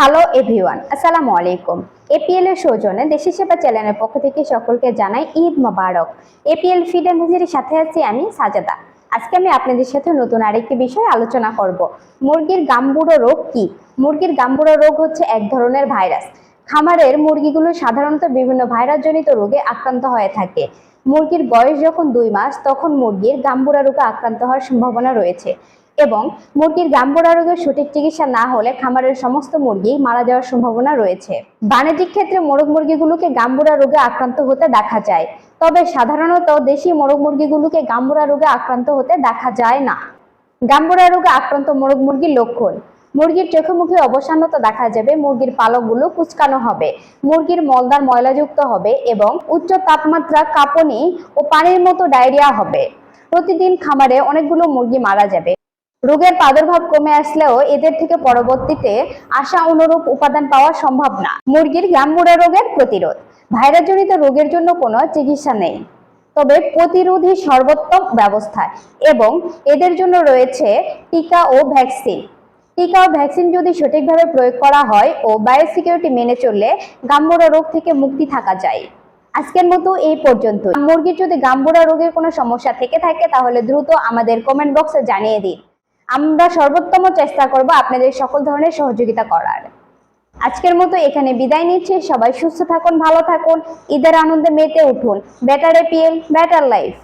Hello everyone আসসালামু আলাইকুম APL এর সৌজন্যে দেশি সেবা চ্যানেলের পক্ষ থেকে সকলকে জানাই Eid Mubarak. APL feed and সাথে আছি আমি সাজাদা। আজকে আমি আপনাদের সাথে নতুন আরেকটি বিষয় আলোচনা করব। মুরগির গাম্বুড়ো রোগ কি? মুরগির গাম্বুড়ো রোগ হচ্ছে এক ধরনের ভাইরাস। খামারের মুরগিগুলো সাধারণত বিভিন্ন ভাইরাসজনিত রোগে আক্রান্ত হয়ে থাকে। মুরগির বয়স যখন দুই মাস, তখন মুরগির গাম্বুড়া রোগে আক্রান্ত হওয়ার সম্ভাবনা রয়েছে। এবং মুরগির গাম্বুড়া রোগের সঠিক চিকিৎসা না হলে খামারের সমস্ত মুরগি মারা যাওয়ার সম্ভাবনা রয়েছে। বাণিজ্যিক ক্ষেত্রে মোরগ মুরগিগুলোকে গাম্বুড়া রোগে আক্রান্ত হতে দেখা যায়, তবে সাধারণত দেশি মোরগ মুরগিগুলোকে গাম্বুড়া রোগে আক্রান্ত হতে দেখা যায় না। গাম্বুড়া রোগে আক্রান্ত মোরগ মুরগির লক্ষণ, মুরগির চোখে মুখে অবসান্নতা দেখা যাবে, মুরগির পালকগুলো কুচকানো হবে, মুরগির মলদার ময়লাযুক্ত হবে এবং উচ্চ তাপমাত্রা, কাঁপুনি ও পানির মতো ডায়রিয়া হবে। প্রতিদিন খামারে অনেকগুলো মুরগি মারা যাবে রোগের প্রাদুর্ভাব কমে আসলেও এদের থেকে পরবর্তীতে আশা অনুরূপ উপাদান পাওয়া সম্ভব না। মুরগির গাম্বুড়া রোগের প্রতিরোধ। ভাইরাসজনিত রোগের জন্য কোনো চিকিৎসা নেই। তবে প্রতিরোধী সর্বোত্তম ব্যবস্থা এবং এদের জন্য রয়েছে টিকা ও ভ্যাকসিন। টিকা ও ভ্যাকসিন যদি সঠিকভাবে প্রয়োগ করা হয় ও বায়োসিকিউরিটি মেনে চললে গাম্বুড়া রোগ থেকে মুক্তি থাকা যায়। আজকের মতো এই পর্যন্ত মুরগির যদি গাম্বুড়া রোগের কোনো সমস্যা থেকে থাকে তাহলে দ্রুত আমাদের কমেন্ট বক্সে জানিয়ে দিন। আমরা সর্বোত্তম চেষ্টা করব আপনাদের সকল ধরনের সহযোগিতা করার। আজকের মতো এখানে বিদায় নিচ্ছি। সবাই সুস্থ থাকুন, ভালো থাকুন। ঈদের আনন্দে মেতে উঠুন। Better APL better life